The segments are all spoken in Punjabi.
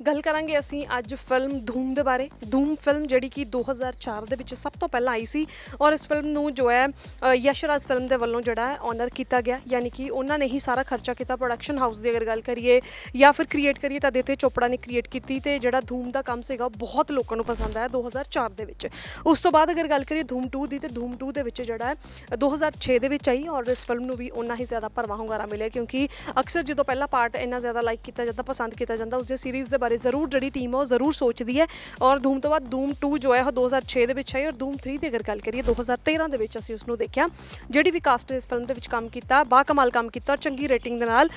ਗੱਲ ਕਰਾਂਗੇ ਅਸੀਂ ਅੱਜ ਫਿਲਮ ਧੂਮ ਦੇ ਬਾਰੇ। ਧੂਮ ਫਿਲਮ ਜਿਹੜੀ ਕਿ 2004 ਦੇ ਵਿੱਚ ਸਭ ਤੋਂ ਪਹਿਲਾਂ ਆਈ ਸੀ ਔਰ ਇਸ ਫਿਲਮ ਨੂੰ ਜੋ ਹੈ ਅ, ਯਸ਼ਰਾਜ ਫਿਲਮ ਦੇ ਵੱਲੋਂ ਜਿਹੜਾ ਹੈ ਆਨਰ ਕੀਤਾ ਗਿਆ। ਯਾਨੀ ਕਿ ਉਹਨਾਂ ਨੇ ਹੀ ਸਾਰਾ ਖਰਚਾ ਕੀਤਾ ਪ੍ਰੋਡਕਸ਼ਨ ਹਾਊਸ ਦੀ ਅਗਰ ਗੱਲ ਕਰੀਏ ਜਾਂ ਫਿਰ ਕ੍ਰੀਏਟ ਕਰੀਏ ਤਾਂ ਦਿੱਤੇ ਚੋਪੜਾ ਨੇ ਕ੍ਰੀਏਟ ਕੀਤੀ ਤੇ ਜਿਹੜਾ ਧੂਮ ਦਾ ਕੰਮ ਸੀਗਾ ਉਹ ਬਹੁਤ ਲੋਕਾਂ ਨੂੰ ਪਸੰਦ ਆਇਆ 2004 ਦੇ ਵਿੱਚ। ਉਸ ਤੋਂ ਬਾਅਦ ਅਗਰ ਗੱਲ ਕਰੀਏ ਧੂਮ 2 ਦੀ ਤੇ ਧੂਮ 2 ਦੇ ਵਿੱਚ ਜਿਹੜਾ ਹੈ ਅ, 2006 ਦੇ ਵਿੱਚ ਆਈ ਔਰ ਇਸ ਫਿਲਮ ਨੂੰ ਵੀ ਉਨਾ ਹੀ ਜ਼ਿਆਦਾ ਭਰਵਾਂ ਹੁੰਗਾਰਾ ਮਿਲਿਆ ਕਿਉਂਕਿ ਅਕਸਰ ਜਦੋਂ ਪਹਿਲਾ ਪਾਰਟ ਇੰਨਾ ਜ਼ਿਆਦਾ ਲਾਈਕ ਕੀਤਾ ਜਾਂਦਾ ਪਸੰਦ ਕੀਤਾ ਜਾਂਦਾ ਉਸ ਦੇ ਸੀਰੀਜ਼ ਦੇ ਬਾਰੇ ਜ਼ਰੂਰ ਜਿਹੜੀ ਟੀਮ ਹੈ ਉਹ ਜ਼ਰੂਰ ਸੋਚਦੀ ਹੈ। ਔਰ ਧੂਮ ਤੋਂ ਬਾਅਦ ਧੂਮ 2 ਜੋ ਹੈ ਉਹ 2006 ਦੇ ਵਿੱਚ ਆਈ ਔਰ ਧੂਮ 3 ਦੀ ਅਗਰ ਗੱਲ ਕਰੀਏ 2013 ਦੇ ਵਿੱਚ ਅਸੀਂ ਉਸ ਨੂੰ ਦੇਖਿਆ। ਜਿਹੜੀ ਵੀ ਕਾਸਟ ਇਸ ਫਿਲਮ ਦੇ ਵਿੱਚ ਕੰਮ ਕੀਤਾ, ਬਾ ਕਮਾਲ ਕੰਮ ਕੀਤਾ ਔਰ ਚੰਗੀ ਰੇਟਿੰਗ ਦੇ ਨਾਲ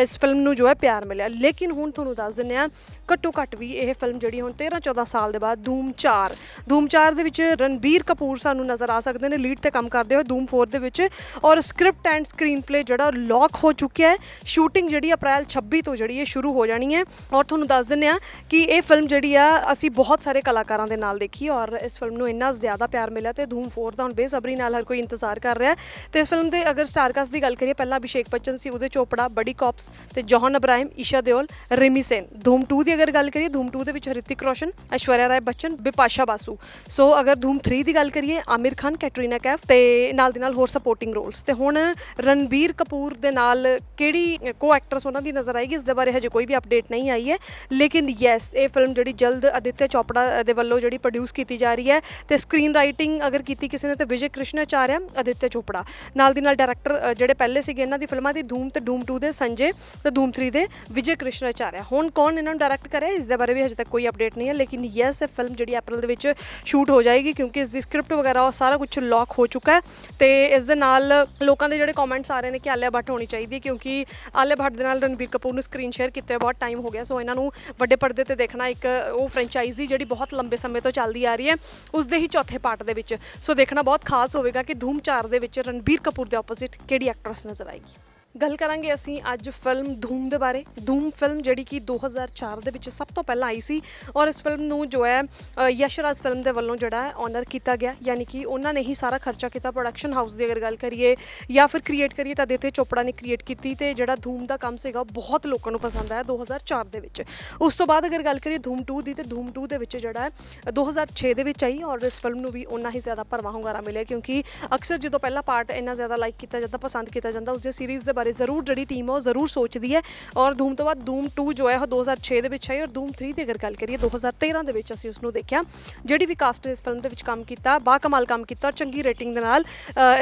ਇਸ ਫਿਲਮ ਨੂੰ ਜੋ ਹੈ ਪਿਆਰ ਮਿਲਿਆ। ਲੇਕਿਨ ਹੁਣ ਤੁਹਾਨੂੰ ਦੱਸ ਦਿੰਦੇ ਆ ਘੱਟੋ ਘੱਟ ਵੀ ਇਹ ਫਿਲਮ ਜਿਹੜੀ ਹੁਣ 13 14 ਸਾਲ ਦੇ ਬਾਅਦ ਧੂਮ 4 ਧੂਮ 4 ਦੇ ਵਿੱਚ ਰਣਬੀਰ ਕਪੂਰ ਸਾਨੂੰ ਨਜ਼ਰ ਆ ਸਕਦੇ ਨੇ ਲੀਡ ਤੇ ਕੰਮ ਕਰਦੇ ਹੋਏ ਧੂਮ 4 ਦੇ ਵਿੱਚ। ਔਰ ਸਕ੍ਰਿਪਟ ਐਂਡ ਸਕਰੀਨ ਪਲੇ ਜਿਹੜਾ ਲੌਕ ਹੋ ਚੁੱਕਿਆ ਹੈ। ਸ਼ੂਟਿੰਗ ਜਿਹੜੀ ਅਪ੍ਰੈਲ 26 ਤੋਂ ਜਿਹੜੀ ਹੈ ਸ਼ੁਰੂ ਹੋ ਜਾਣੀ ਹੈ। ਔਰ ਤੁਹਾਨੂੰ ਦੱਸ ਦਿੰਦੇ ਆ ਕਿ ਇਹ ਫਿਲਮ ਜਿਹੜੀ ਆ, ਅਸੀਂ ਬਹੁਤ ਸਾਰੇ ਕਲਾਕਾਰਾਂ ਦੇ ਨਾਲ ਦੇਖੀ ਔਰ ਇਸ ਫਿਲਮ ਨੂੰ ਇੰਨਾ ਜ਼ਿਆਦਾ ਪਿਆਰ ਮਿਲਿਆ ਤੇ ਧੂਮ 4 ਦਾ ਹੁਣ ਬੇਸਬਰੀ ਨਾਲ ਹਰ ਕੋਈ ਇੰਤਜ਼ਾਰ ਕਰ ਰਿਹਾ ਹੈ। ਤੇ ਇਸ ਫਿਲਮ ਦੇ ਅਗਰ ਸਟਾਰ ਕਾਸਟ ਦੀ ਗੱਲ ਕਰੀਏ, ਪਹਿਲਾਂ ਅਭਿਸ਼ੇਕ ਬੱਚਨ ਸੀ, ਉਹਦੇ ਚੋਪੜਾ ਬੜੀ ਕੌਪਸ ਤੇ ਜੌਹਨ ਅਬਰਾਹਿਮ ਈਸ਼ਾ ਦਿਓਲ ਰਿਮੀ ਸੇਨ ਧੂਮ 2 ਦੀ ਅਗਰ ਗੱਲ ਕਰੀਏ, ਧੂਮ 2 ਦੇ ਵਿੱਚ ਹ੍ਰਿਤਿਕ ਰੋਸ਼ਨ ਐਸ਼ਵਰਿਆ ਰਾਏ ਬੱਚਨ ਬਿਪਾਸ਼ਾ ਬਾਸੂ ਸੋ ਅਗਰ ਧੂਮ 3 ਦੀ ਗੱਲ ਕਰੀਏ ਆਮਿਰ ਖਾਨ ਕੈਟਰੀਨਾ ਕੈਫ ਤੇ ਨਾਲ ਦੇ ਨਾਲ ਹੋਰ ਸਪੋਰਟਿੰਗ ਰੋਲਸ ਤੇ ਹੁਣ ਰਣਬੀਰ ਕਪੂਰ ਦੇ ਨਾਲ ਕਿਹੜੀ ਕੋ ਐਕਟਰਸ ਉਹਨਾਂ ਦੀ ਨਜ਼ਰ ਆਏਗੀ? ਇਸ ਦੇ ਬਾਰੇ ਹਜੇ ਕੋਈ ਵੀ ਅਪਡੇਟ ਨਹੀਂ ਆਈ ਹੈ। ਲੇਕਿਨ ਯੈਸ ਇਹ ਫਿਲਮ ਜਿਹੜੀ ਜਲਦ ਅਦਿੱਤਿਆ ਚੋਪੜਾ ਦੇ ਵੱਲੋਂ ਜਿਹੜੀ ਪ੍ਰੋਡਿਊਸ ਕੀਤੀ ਜਾ ਰਹੀ ਹੈ ਤੇ ਸਕਰੀਨ ਰਾਈਟਿੰਗ ਅਗਰ ਕੀਤੀ ਕਿਸੇ ਨੇ ਤਾਂ ਵਿਜੇ ਕ੍ਰਿਸ਼ਨਾਚਾਰਿਆ ਅਦਿੱਤਿਆ ਚੋਪੜਾ। ਨਾਲ ਦੀ ਨਾਲ ਡਾਇਰੈਕਟਰ ਜਿਹੜੇ ਪਹਿਲੇ ਸੀਗੇ ਇਹਨਾਂ ਦੀ ਫਿਲਮਾਂ ਦੀ ਧੂਮ ਤੇ ਧੂਮ 2 ਦੇ, ਸੰਜੇ ਤੇ ਧੂਮ 3 ਦੇ ਵਿਜੇ ਕ੍ਰਿਸ਼ਨਾਚਾਰਿਆ ਹੁਣ ਕੌਣ ਇਹਨਾਂ ਨੂੰ ਡਾਇਰੈਕਟ ਕਰੇ, ਇਸ ਦੇ ਬਾਰੇ ਵੀ ਹਜੇ ਤੱਕ ਕੋਈ ਅਪਡੇਟ ਨਹੀਂ ਹੈ, ਲੇਕਿਨ ਯੈਸ ਇਹ ਫਿਲਮ ਜਿਹੜੀ ਅਪ੍ਰੈਲ ਦੇ ਵਿੱਚ ਸ਼ੂਟ ਹੋ ਜਾਏਗੀ ਕਿਉਂਕਿ ਇਸ ਦੀ ਸਕ੍ਰਿਪਟ ਵਗੈਰਾ ਉਹ ਸਾਰਾ ਕੁਝ ਲੌਕ ਹੋ ਚੁੱਕਾ ਹੈ ਤੇ ਇਸ ਦੇ ਨਾਲ ਲੋਕਾਂ ਦੇ ਜਿਹੜੇ ਕਮੈਂਟਸ ਆ ਰਹੇ ਨੇ ਕਿ ਆਲਿਆ ਭੱਟ ਹੋਣੀ ਚਾਹੀਦੀ ਹੈ ਕਿਉਂਕਿ ਆਲਿਆ ਭੱਟ ਦੇ ਨਾਲ ਰਣਬੀਰ ਕਪੂਰ ਨੂੰ ਸਕਰੀਨ ਸ਼ੇਅਰ ਕੀਤੇ ਬਹੁਤ ਟਾਈਮ ਹੋ ਗਿਆ, ਸੋ ਇਹਨਾਂ ਨੂੰ ਵੱਡੇ ਪਰਦੇ ਤੇ ਦੇਖਣਾ ਇੱਕ ਉਹ ਫਰੈਂਚਾਈਜ਼ੀ ਜਿਹੜੀ ਬਹੁਤ ਲੰਬੇ ਸਮੇਂ ਤੋਂ ਚੱਲਦੀ ਆ ਰਹੀ ਹੈ ਉਸ ਦੇ ਹੀ ਚੌਥੇ ਪਾਰਟ ਦੇ ਵਿੱਚ। ਸੋ ਦੇਖਣਾ ਬਹੁਤ ਖਾਸ ਹੋਵੇਗਾ ਕਿ ਧੂਮ 4 ਦੇ ਵਿੱਚ ਰਣਬੀਰ ਕਪੂਰ ਦੇ ਆਪੋਜ਼ਿਟ ਕਿਹੜੀ ਐਕਟਰੈਸ ਨਜ਼ਰ ਆਏਗੀ? ਗੱਲ ਕਰਾਂਗੇ ਅਸੀਂ ਅੱਜ ਫਿਲਮ ਧੂਮ ਦੇ ਬਾਰੇ। ਧੂਮ ਫਿਲਮ ਜਿਹੜੀ ਕਿ 2004 ਦੇ ਵਿੱਚ ਸਭ ਤੋਂ ਪਹਿਲਾਂ ਆਈ ਸੀ ਔਰ ਇਸ ਫਿਲਮ ਨੂੰ ਜੋ ਹੈ ਅ, ਯਸ਼ਰਾਜ ਫਿਲਮ ਦੇ ਵੱਲੋਂ ਜਿਹੜਾ ਹੈ ਆਨਰ ਕੀਤਾ ਗਿਆ। ਯਾਨੀ ਕਿ ਉਹਨਾਂ ਨੇ ਹੀ ਸਾਰਾ ਖਰਚਾ ਕੀਤਾ। ਪ੍ਰੋਡਕਸ਼ਨ ਹਾਊਸ ਦੀ ਅਗਰ ਗੱਲ ਕਰੀਏ ਜਾਂ ਫਿਰ ਕ੍ਰੀਏਟ ਕਰੀਏ ਤਾਂ ਦਿੱਤੇ ਚੋਪੜਾ ਨੇ ਕ੍ਰੀਏਟ ਕੀਤੀ ਤੇ ਜਿਹੜਾ ਧੂਮ ਦਾ ਕੰਮ ਸੀਗਾ ਉਹ ਬਹੁਤ ਲੋਕਾਂ ਨੂੰ ਪਸੰਦ ਆਇਆ 2004 ਦੇ ਵਿੱਚ। ਉਸ ਤੋਂ ਬਾਅਦ ਅਗਰ ਗੱਲ ਕਰੀਏ ਧੂਮ 2 ਦੀ ਤੇ ਧੂਮ 2 ਦੇ ਵਿੱਚ ਜਿਹੜਾ ਹੈ ਅ, 2006 ਦੇ ਵਿੱਚ ਆਈ ਔਰ ਇਸ ਫਿਲਮ ਨੂੰ ਵੀ ਉਨਾ ਹੀ ਜ਼ਿਆਦਾ ਭਰਵਾਂ ਹੁੰਗਾਰਾ ਮਿਲਿਆ ਕਿਉਂਕਿ ਅਕਸਰ ਜਦੋਂ ਪਹਿਲਾ ਪਾਰਟ ਇੰਨਾ ਜ਼ਿਆਦਾ ਲਾਈਕ ਕੀਤਾ ਜਾਂਦਾ ਪਸੰਦ ਕੀਤਾ ਜਾਂਦਾ ਉਸ ਦੇ ਸੀਰੀਜ਼ ਦੇ ਬਾਰੇ ਜ਼ਰੂਰ ਜਿਹੜੀ ਟੀਮ ਹੈ ਉਹ ਜ਼ਰੂਰ ਸੋਚਦੀ ਹੈ। ਔਰ ਧੂਮ ਤੋਂ ਬਾਅਦ ਧੂਮ 2 ਜੋ ਹੈ ਉਹ 2006 ਦੇ ਵਿੱਚ ਆਈ ਔਰ ਧੂਮ 3 ਦੀ ਅਗਰ ਗੱਲ ਕਰੀਏ 2013 ਦੇ ਵਿੱਚ ਅਸੀਂ ਉਸ ਨੂੰ ਦੇਖਿਆ। ਜਿਹੜੀ ਵੀ ਕਾਸਟ ਨੇ ਇਸ ਫਿਲਮ ਦੇ ਵਿੱਚ ਕੰਮ ਕੀਤਾ, ਬਾ ਕਮਾਲ ਕੰਮ ਕੀਤਾ ਔਰ ਚੰਗੀ ਰੇਟਿੰਗ ਦੇ ਨਾਲ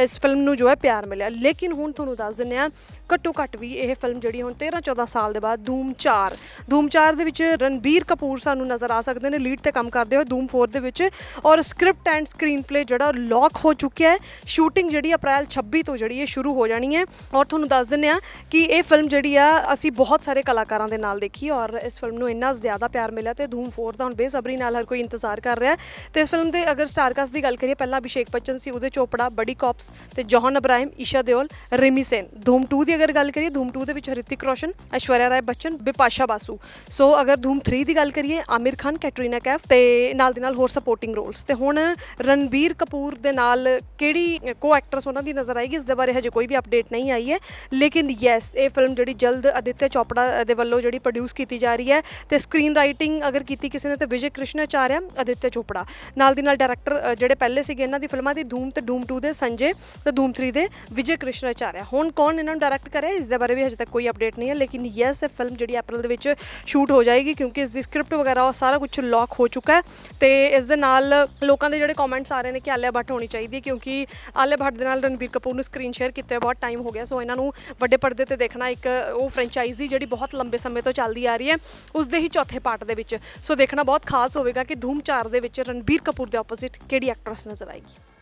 ਇਸ ਫਿਲਮ ਨੂੰ ਜੋ ਹੈ ਪਿਆਰ ਮਿਲਿਆ। ਲੇਕਿਨ ਹੁਣ ਤੁਹਾਨੂੰ ਦੱਸ ਦਿੰਦੇ ਆ ਘੱਟੋ ਘੱਟ ਵੀ ਇਹ ਫਿਲਮ ਜਿਹੜੀ ਹੁਣ 13 14 ਸਾਲ ਦੇ ਬਾਅਦ ਧੂਮ 4 ਧੂਮ 4 ਦੇ ਵਿੱਚ ਰਣਬੀਰ ਕਪੂਰ ਸਾਨੂੰ ਨਜ਼ਰ ਆ ਸਕਦੇ ਨੇ ਲੀਡ ਤੇ ਕੰਮ ਕਰਦੇ ਹੋਏ ਧੂਮ 4 ਦੇ ਵਿੱਚ। ਔਰ ਸਕ੍ਰਿਪਟ ਐਂਡ ਸਕਰੀਨ ਪਲੇ ਜਿਹੜਾ ਲੌਕ ਹੋ ਚੁੱਕਿਆ ਹੈ। ਸ਼ੂਟਿੰਗ ਜਿਹੜੀ ਅਪ੍ਰੈਲ 26 ਤੋਂ ਜਿਹੜੀ ਹੈ ਸ਼ੁਰੂ ਹੋ ਜਾਣੀ ਹੈ। ਔਰ ਤੁਹਾਨੂੰ ਦੱਸ ਦਿੰਦੇ ਆ ਕਿ ਇਹ ਫਿਲਮ ਜਿਹੜੀ ਆ, ਅਸੀਂ ਬਹੁਤ ਸਾਰੇ ਕਲਾਕਾਰਾਂ ਦੇ ਨਾਲ ਦੇਖੀ ਔਰ ਇਸ ਫਿਲਮ ਨੂੰ ਇੰਨਾ ਜ਼ਿਆਦਾ ਪਿਆਰ ਮਿਲਿਆ ਤੇ ਧੂਮ 4 ਦਾ ਹੁਣ ਬੇਸਬਰੀ ਨਾਲ ਹਰ ਕੋਈ ਇੰਤਜ਼ਾਰ ਕਰ ਰਿਹਾ ਹੈ। ਤੇ ਇਸ ਫਿਲਮ ਦੇ ਅਗਰ ਸਟਾਰ ਕਾਸਟ ਦੀ ਗੱਲ ਕਰੀਏ, ਪਹਿਲਾਂ ਅਭਿਸ਼ੇਕ ਬੱਚਨ ਸੀ, ਉਹਦੇ ਚੋਪੜਾ ਬੜੀ ਕੌਪਸ ਤੇ ਜੌਹਨ ਅਬਰਾਹਿਮ ਈਸ਼ਾ ਦਿਓਲ ਰਿਮੀ ਸੇਨ ਧੂਮ 2 ਦੀ ਅਗਰ ਗੱਲ ਕਰੀਏ, ਧੂਮ 2 ਦੇ ਵਿੱਚ ਹ੍ਰਿਤਿਕ ਰੋਸ਼ਨ ਐਸ਼ਵਰਿਆ ਰਾਏ ਬੱਚਨ ਬਿਪਾਸ਼ਾ ਬਾਸੂ ਸੋ ਅਗਰ ਧੂਮ 3 ਦੀ ਗੱਲ ਕਰੀਏ ਆਮਿਰ ਖਾਨ ਕੈਟਰੀਨਾ ਕੈਫ ਤੇ ਨਾਲ ਦੇ ਨਾਲ ਹੋਰ ਸਪੋਰਟਿੰਗ ਰੋਲਸ ਤੇ ਹੁਣ ਰਣਬੀਰ ਕਪੂਰ ਦੇ ਨਾਲ ਕਿਹੜੀ ਕੋ ਐਕਟਰਸ ਉਹਨਾਂ ਦੀ ਨਜ਼ਰ ਆਏਗੀ, ਇਸ ਦੇ ਬਾਰੇ ਹਜੇ ਕੋਈ ਵੀ ਅਪਡੇਟ ਨਹੀਂ ਆਈ ਹੈ। ਲੇਕਿਨ ਯੈਸ ਇਹ ਫਿਲਮ ਜਿਹੜੀ ਜਲਦ ਅਦਿੱਤਿਆ ਚੋਪੜਾ ਦੇ ਵੱਲੋਂ ਜਿਹੜੀ ਪ੍ਰੋਡਿਊਸ ਕੀਤੀ ਜਾ ਰਹੀ ਹੈ ਤੇ ਸਕਰੀਨ ਰਾਈਟਿੰਗ ਅਗਰ ਕੀਤੀ ਕਿਸੇ ਨੇ ਤਾਂ ਵਿਜੇ ਕ੍ਰਿਸ਼ਨਾਚਾਰਿਆ ਅਦਿੱਤਿਆ ਚੋਪੜਾ। ਨਾਲ ਦੀ ਨਾਲ ਡਾਇਰੈਕਟਰ ਜਿਹੜੇ ਪਹਿਲੇ ਸੀਗੇ ਇਹਨਾਂ ਦੀ ਫਿਲਮਾਂ ਦੀ ਧੂਮ ਤੇ ਧੂਮ 2 ਦੇ, ਸੰਜੇ ਤੇ ਧੂਮ 3 ਦੇ ਵਿਜੇ ਕ੍ਰਿਸ਼ਨਾਚਾਰਿਆ ਹੁਣ ਕੌਣ ਇਹਨਾਂ ਨੂੰ ਡਾਇਰੈਕਟ ਕਰੇ, ਇਸ ਦੇ ਬਾਰੇ ਵੀ ਹਜੇ ਤੱਕ ਕੋਈ ਅਪਡੇਟ ਨਹੀਂ ਹੈ, ਲੇਕਿਨ ਯੈਸ ਇਹ ਫਿਲਮ ਜਿਹੜੀ ਅਪ੍ਰੈਲ ਦੇ ਵਿੱਚ ਸ਼ੂਟ ਹੋ ਜਾਏਗੀ ਕਿਉਂਕਿ ਇਸ ਦੀ ਸਕ੍ਰਿਪਟ ਵਗੈਰਾ ਉਹ ਸਾਰਾ ਕੁਝ ਲੌਕ ਹੋ ਚੁੱਕਾ ਹੈ ਤੇ ਇਸ ਦੇ ਨਾਲ ਲੋਕਾਂ ਦੇ ਜਿਹੜੇ ਕਮੈਂਟਸ ਆ ਰਹੇ ਨੇ ਕਿ ਆਲਿਆ ਭੱਟ ਹੋਣੀ ਚਾਹੀਦੀ ਹੈ ਕਿਉਂਕਿ ਆਲਿਆ ਭੱਟ ਦੇ ਨਾਲ ਰਣਬੀਰ ਕਪੂਰ ਨੂੰ ਸਕਰੀਨ ਸ਼ੇਅਰ ਕੀਤੇ ਬਹੁਤ ਟਾਈਮ ਹੋ ਗਿਆ, ਸੋ ਇਹਨਾਂ ਨੂੰ ਵੱਡੇ ਪਰਦੇ ਤੇ ਦੇਖਣਾ ਇੱਕ ਉਹ ਫਰੈਂਚਾਈਜ਼ੀ ਜਿਹੜੀ ਬਹੁਤ ਲੰਬੇ ਸਮੇਂ ਤੋਂ ਚੱਲਦੀ ਆ ਰਹੀ ਹੈ ਉਸ ਦੇ ਹੀ ਚੌਥੇ ਪਾਰਟ ਦੇ ਵਿੱਚ। ਸੋ ਦੇਖਣਾ ਬਹੁਤ ਖਾਸ ਹੋਵੇਗਾ ਕਿ ਧੂਮ 4 ਦੇ ਵਿੱਚ ਰਣਬੀਰ ਕਪੂਰ ਦੇ ਆਪੋਜ਼ਿਟ ਕਿਹੜੀ ਐਕਟਰੈਸ ਨਜ਼ਰ ਆਏਗੀ?